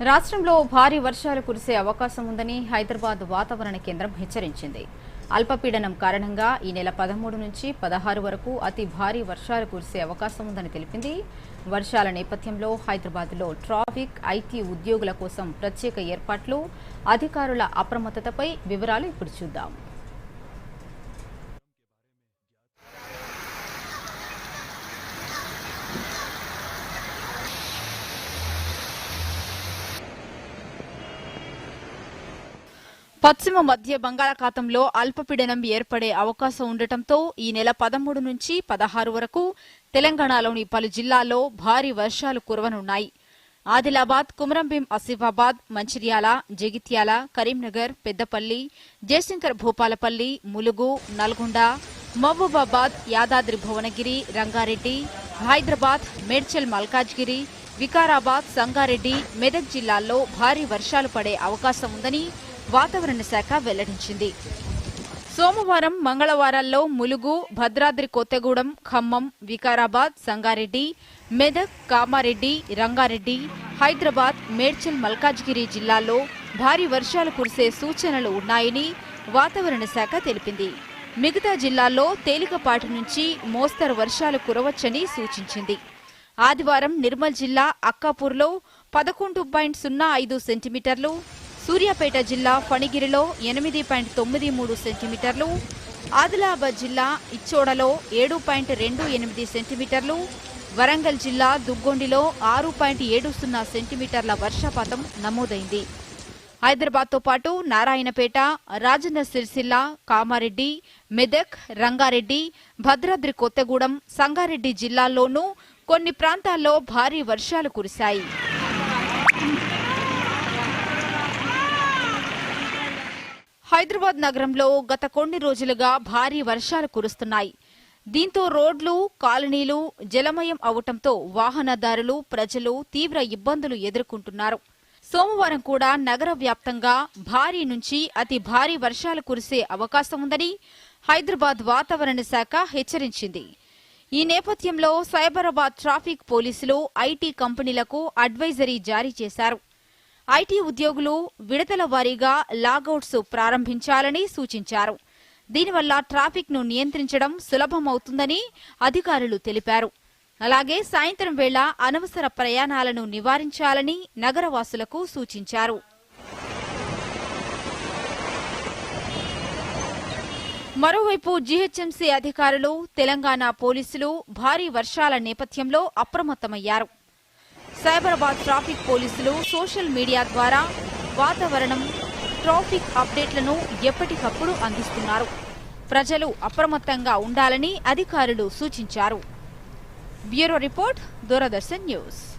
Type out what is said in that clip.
రాష్ట్రంలో భారీ వర్షాలు కురిసే అవకాశం ఉందని హైదరాబాద్ వాతావరణ కేంద్రం హెచ్చరించింది. అల్పపీడనం కారణంగా ఈ నెల పదమూడు నుంచి పదహారు వరకు అతి భారీ వర్షాలు కురిసే అవకాశం ఉందని తెలిపింది. వర్షాల నేపథ్యంలో హైదరాబాద్లో ట్రాఫిక్ ఐటీ ఉద్యోగుల కోసం ప్రత్యేక ఏర్పాట్లు అధికారుల అప్రమత్తతపై వివరాలు ఇప్పుడు చూద్దాం. పశ్చిమ మధ్య బంగాళాఖాతంలో అల్పపీడనం ఏర్పడే అవకాశం ఉండటంతో ఈ నెల పదమూడు నుంచి పదహారు వరకు తెలంగాణలోని పలు జిల్లాల్లో భారీ వర్షాలు కురవనున్నాయి. ఆదిలాబాద్ కుమరంభీం ఆసిఫాబాద్ మంచిర్యాల జగిత్యాల కరీంనగర్ పెద్దపల్లి జయశంకర్ భూపాలపల్లి ములుగు నల్గొండ మహబూబాబాద్ యాదాద్రి భువనగిరి రంగారెడ్డి హైదరాబాద్ మేడ్చల్ మల్కాజ్గిరి వికారాబాద్ సంగారెడ్డి మెదక్ జిల్లాల్లో భారీ వర్షాలు పడే అవకాశం ఉందని వాతావరణ శాఖ వెల్లడించింది. సోమవారం మంగళవారాల్లో ములుగు భద్రాద్రి కొత్తగూడెం ఖమ్మం వికారాబాద్ సంగారెడ్డి మెదక్ కామారెడ్డి రంగారెడ్డి హైదరాబాద్ మేడ్చల్ మల్కాజ్గిరి జిల్లాల్లో భారీ వర్షాలు కురిసే సూచనలు ఉన్నాయని వాతావరణ శాఖ తెలిపింది. మిగతా జిల్లాల్లో తేలికపాటి నుంచి మోస్తరు వర్షాలు కురవచ్చని సూచించింది. ఆదివారం నిర్మల్ జిల్లా అక్కాపూర్లో పదకొండు పాయింట్ సున్నా ఐదు సెంటీమీటర్లు సూర్యాపేట జిల్లా ఫణిగిరిలో ఎనిమిది పాయింట్ తొమ్మిది మూడు సెంటీమీటర్లు ఆదిలాబాద్ జిల్లా ఇచ్చోడలో ఏడు పాయింట్ రెండు ఎనిమిది సెంటీమీటర్లు వరంగల్ జిల్లా దుగ్గొండిలో ఆరు పాయింట్ ఏడు సున్నా సెంటీమీటర్ల వర్షపాతం నమోదైంది. హైదరాబాద్తో పాటు నారాయణపేట రాజన్న సిరిసిల్ల కామారెడ్డి మెదక్ రంగారెడ్డి భద్రాద్రి కొత్తగూడెం సంగారెడ్డి జిల్లాల్లోనూ కొన్ని ప్రాంతాల్లో భారీ వర్షాలు కురిశాయి. హైదరాబాద్ నగరంలో గత కొన్ని రోజులుగా భారీ వర్షాలు కురుస్తున్నాయి. దీంతో రోడ్లు కాలనీలు జలమయం అవటంతో వాహనదారులు ప్రజలు తీవ్ర ఇబ్బందులు ఎదుర్కొంటున్నారు. సోమవారం కూడా నగర వ్యాప్తంగా భారీ నుంచి అతి భారీ వర్షాలు కురిసే అవకాశం ఉందని హైదరాబాద్ వాతావరణ శాఖ హెచ్చరించింది. ఈ నేపథ్యంలో సైబరాబాద్ ట్రాఫిక్ పోలీసులు ఐటీ కంపెనీలకు అడ్వైజరీ జారీ చేశారు. ఐటీ ఉద్యోగులు విడతల వారీగా లాగౌట్స్ ప్రారంభించాలని సూచించారు. దీనివల్ల ట్రాఫిక్ను నియంత్రించడం సులభమవుతుందని అధికారులు తెలిపారు. అలాగే సాయంత్రం వేళ అనవసర ప్రయాణాలను నివారించాలని నగరవాసులకు సూచించారు. మరోవైపు జీహెచ్ఎంసీ అధికారులు తెలంగాణ పోలీసులు భారీ వర్షాల నేపథ్యంలో అప్రమత్తమయ్యారు. సైబరాబాద్ ట్రాఫిక్ పోలీసులు సోషల్ మీడియా ద్వారా వాతావరణం ట్రాఫిక్ అప్డేట్లను ఎప్పటికప్పుడు అందిస్తున్నారు. ప్రజలు అప్రమత్తంగా ఉండాలని అధికారులు సూచించారు. Bureau report Doordarshan news.